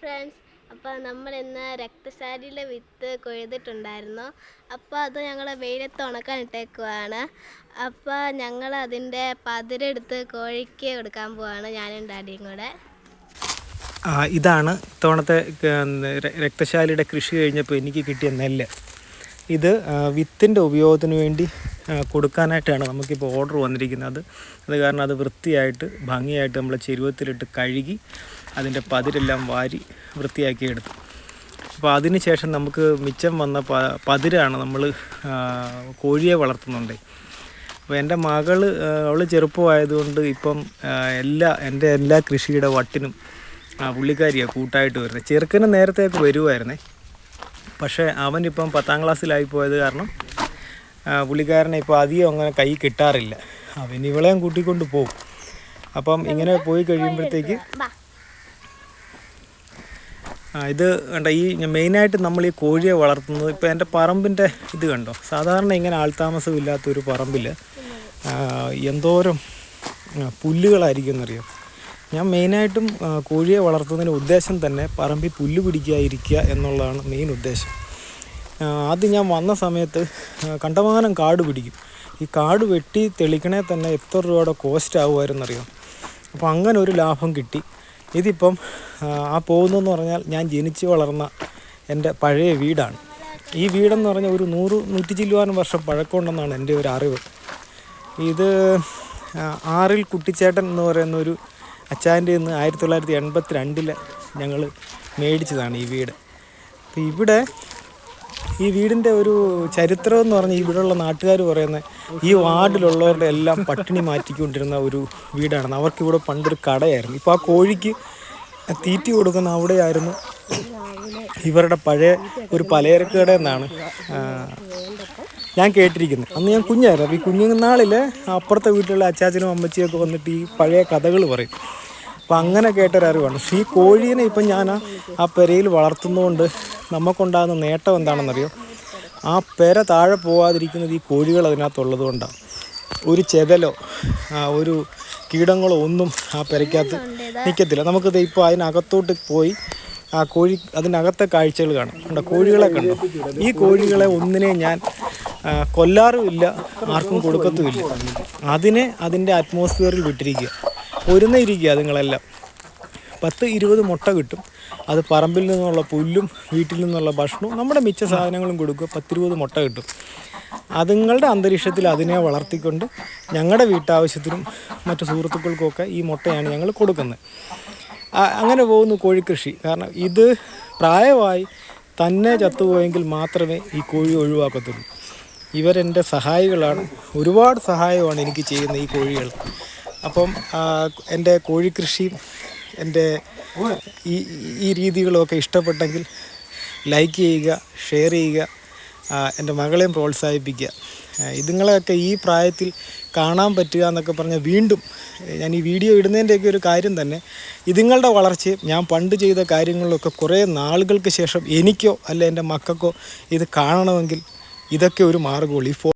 Friends അപ്പോൾ നമ്മൾ ഇന്ന് രക്തശാലിയിലെ വിത്ത് കൊഴുതിട്ടുണ്ടായിരുന്നു. അപ്പോൾ അത് ഞങ്ങൾ വെയിലത്ത് ഉണക്കാൻ ഇട്ടേക്കുവാണ്. അപ്പോൾ ഞങ്ങൾ അതിന്റെ പതിരെടുത്ത് കോഴിക്ക് കൊടുക്കാൻ പോവാണ് ഞാനും ഡാഡിയും കൂടെ. ഇതാണ് ഇത്തവണത്തെ രക്തശാലിയുടെ കൃഷി കഴിഞ്ഞപ്പോൾ എനിക്ക് കിട്ടിയ നെല്ല്. ഇത് വിത്തിന്റെ ഉപയോഗത്തിന് വേണ്ടി കൊടുക്കാനായിട്ടാണ് നമുക്കിപ്പോൾ ഓർഡർ വന്നിരിക്കുന്നത്. അത് കാരണം അത് വൃത്തിയായിട്ട് ഭംഗിയായിട്ട് നമ്മൾ ചെരുവത്തിലിട്ട് കഴുകി അതിന്റെ പതിരെല്ലാം വാരി വൃത്തിയാക്കി എടുത്തു അപ്പോൾ അതിന് ശേഷം നമുക്ക് മിച്ചം വന്ന പ പതിരാണ് നമ്മൾ കോഴിയെ വളർത്തുന്നുണ്ട്. അപ്പോൾ എന്റെ മകൾ അവൾ ചെറുപ്പമായതുകൊണ്ട് ഇപ്പം എല്ലാ എന്റെ എല്ലാ കൃഷിയുടെ വട്ടിനും പുള്ളിക്കാരിയാണ് കൂട്ടായിട്ട് വരുന്നത്. ചെറുക്കന് നേരത്തെയൊക്കെ വരുമായിരുന്നേ പക്ഷേ അവനിപ്പം പത്താം ക്ലാസ്സിലായി പോയത് കാരണം പുള്ളിക്കാരനെ ഇപ്പോൾ അധികം അങ്ങനെ കൈ കിട്ടാറില്ല. അവൻ ഇവളെയും കൂട്ടിക്കൊണ്ട് പോകും അപ്പം ഇങ്ങനെ പോയി കഴിയുമ്പോഴത്തേക്ക് ഇത് കണ്ട ഈ മെയിനായിട്ട് നമ്മൾ ഈ കോഴിയെ വളർത്തുന്നത് ഇപ്പോൾ എന്റെ പറമ്പിന്റെ ഇത് കണ്ടോ? സാധാരണ ഇങ്ങനെ ആൾതാമസം ഇല്ലാത്തൊരു പറമ്പിൽ എന്തോരം പുല്ലുകളായിരിക്കും എന്നറിയാം ഞാൻ മെയിനായിട്ടും കോഴിയെ വളർത്തുന്നതിന്റെ ഉദ്ദേശം തന്നെ പറമ്പിൽ പുല്ല് പിടിക്കാതിരിക്കുക എന്നുള്ളതാണ് മെയിൻ ഉദ്ദേശം. അത് ഞാൻ വന്ന സമയത്ത് കണ്ടമാനം കാട് പിടിക്കും. ഈ കാട് വെട്ടി തെളിക്കണേ തന്നെ എത്ര രൂപയുടെ കോസ്റ്റ് ആകുമായിരുന്നറിയാം അപ്പോൾ അങ്ങനെ ഒരു ലാഭം കിട്ടി. ഇതിപ്പം ആ, പോകുന്നതെന്ന് പറഞ്ഞാൽ ഞാൻ ജനിച്ച് വളർന്ന എന്റെ പഴയ വീടാണ്. ഈ വീടെന്ന് പറഞ്ഞാൽ ഒരു നൂറ് നൂറ്റി ചില്ലുവാനും വർഷം പഴക്കമുണ്ടെന്നാണ് എന്റെ ഒരു അറിവ്. ഇത് ആറിൽ കുട്ടിച്ചേട്ടൻ എന്ന് പറയുന്ന ഒരു അച്ചാന്റെ നിന്ന് ആയിരത്തി തൊള്ളായിരത്തി എൺപത്തി രണ്ടിൽ ഞങ്ങൾ മേടിച്ചതാണ് ഈ വീട്. അപ്പോൾ ഇവിടെ ഈ വീടിന്റെ ഒരു ചരിത്രം എന്ന് പറഞ്ഞാൽ ഇവിടെയുള്ള നാട്ടുകാർ പറയുന്നത് ഈ വാർഡിലുള്ളവരുടെ എല്ലാം പട്ടിണി മാറ്റിക്കൊണ്ടിരുന്ന ഒരു വീടാണ്. അവർക്കിവിടെ പണ്ടൊരു കടയായിരുന്നു. ഇപ്പോൾ ആ കോഴിക്ക് തീറ്റി കൊടുക്കുന്ന അവിടെയായിരുന്നു ഇവരുടെ പഴയ ഒരു പലചരക്ക് കട എന്നാണ് ഞാൻ കേട്ടിരിക്കുന്നത്. അന്ന് ഞാൻ കുഞ്ഞായിരുന്നു. അപ്പോൾ ഈ കുഞ്ഞുനാളിൽ അപ്പുറത്തെ വീട്ടിലുള്ള അച്ചാച്ചനും അമ്മച്ചിയൊക്കെ വന്നിട്ട് ഈ പഴയ കഥകൾ പറയും. അപ്പം അങ്ങനെ കേട്ടൊരറിവാണ്. ഈ കോഴീനെ ഇപ്പം ഞാൻ ആ പെരയിൽ വളർത്തുന്നതുകൊണ്ട് നമുക്കുണ്ടാകുന്ന നേട്ടം എന്താണെന്നറിയോ? ആ പെര താഴെ പോകാതിരിക്കുന്നത് ഈ കോഴികൾ അതിനകത്തുള്ളത് കൊണ്ടാണ് ഒരു ചെതലോ ഒരു കീടങ്ങളോ ഒന്നും ആ പെരയ്ക്കകത്ത് നിൽക്കത്തില്ല നമുക്കിത് ഇപ്പോൾ അതിനകത്തോട്ട് പോയി ആ കോഴി അതിനകത്തെ കാഴ്ചകൾ കാണാം. കണ്ടോ? കോഴികളെ കണ്ടോ? ഈ കോഴികളെ ഒന്നിനെ ഞാൻ കൊല്ലാറുമില്ല ആർക്കും കൊടുക്കത്തുമില്ല അതിനെ അതിന്റെ അറ്റ്മോസ്ഫിയറിൽ വിട്ടിരിക്കുക. ഒരുന്നിരിക്കുക അതുങ്ങളെല്ലാം പത്ത് ഇരുപത് മുട്ട കിട്ടും. അത് പറമ്പിൽ നിന്നുള്ള പുല്ലും വീട്ടിൽ നിന്നുള്ള ഭക്ഷണവും നമ്മുടെ മിച്ച സാധനങ്ങളും കൊടുക്കുക പത്തിരുപത് മുട്ട കിട്ടും. അതുങ്ങളുടെ അന്തരീക്ഷത്തിൽ അതിനെ വളർത്തിക്കൊണ്ട് ഞങ്ങളുടെ വീട്ടാവശ്യത്തിനും മറ്റു സുഹൃത്തുക്കൾക്കുമൊക്കെ ഈ മുട്ടയാണ് ഞങ്ങൾ കൊടുക്കുന്നത്. അങ്ങനെ പോകുന്നു കോഴിക്കൃഷി കാരണം ഇത് പ്രായമായി തന്നെ ചത്തുപോയെങ്കിൽ മാത്രമേ ഈ കോഴി ഒഴിവാക്കത്തുള്ളൂ. ഇവരെന്റെ സഹായികളാണ്. ഒരുപാട് സഹായമാണ് എനിക്ക് ചെയ്യുന്ന ഈ കോഴികൾ. അപ്പം എന്റെ കോഴിക്കൃഷിയും എന്റെ ഈ ഈ രീതികളൊക്കെ ഇഷ്ടപ്പെട്ടെങ്കിൽ ലൈക്ക് ചെയ്യുക ഷെയർ ചെയ്യുക എന്റെ മകളെയും പ്രോത്സാഹിപ്പിക്കുക. ഇതുങ്ങളെയൊക്കെ ഈ പ്രായത്തിൽ കാണാൻ പറ്റുക എന്നൊക്കെ പറഞ്ഞാൽ വീണ്ടും ഞാൻ ഈ വീഡിയോ ഇടുന്നതിന്റെയൊക്കെ ഒരു കാര്യം തന്നെ ഇതുങ്ങളുടെ വളർച്ചയും ഞാൻ പണ്ട് ചെയ്ത കാര്യങ്ങളിലൊക്കെ കുറേ നാളുകൾക്ക് ശേഷം എനിക്കോ അല്ല എന്റെ മക്കൾക്കോ ഇത് കാണണമെങ്കിൽ ഇതൊക്കെ ഒരു മാർഗമുള്ളൂ ഈ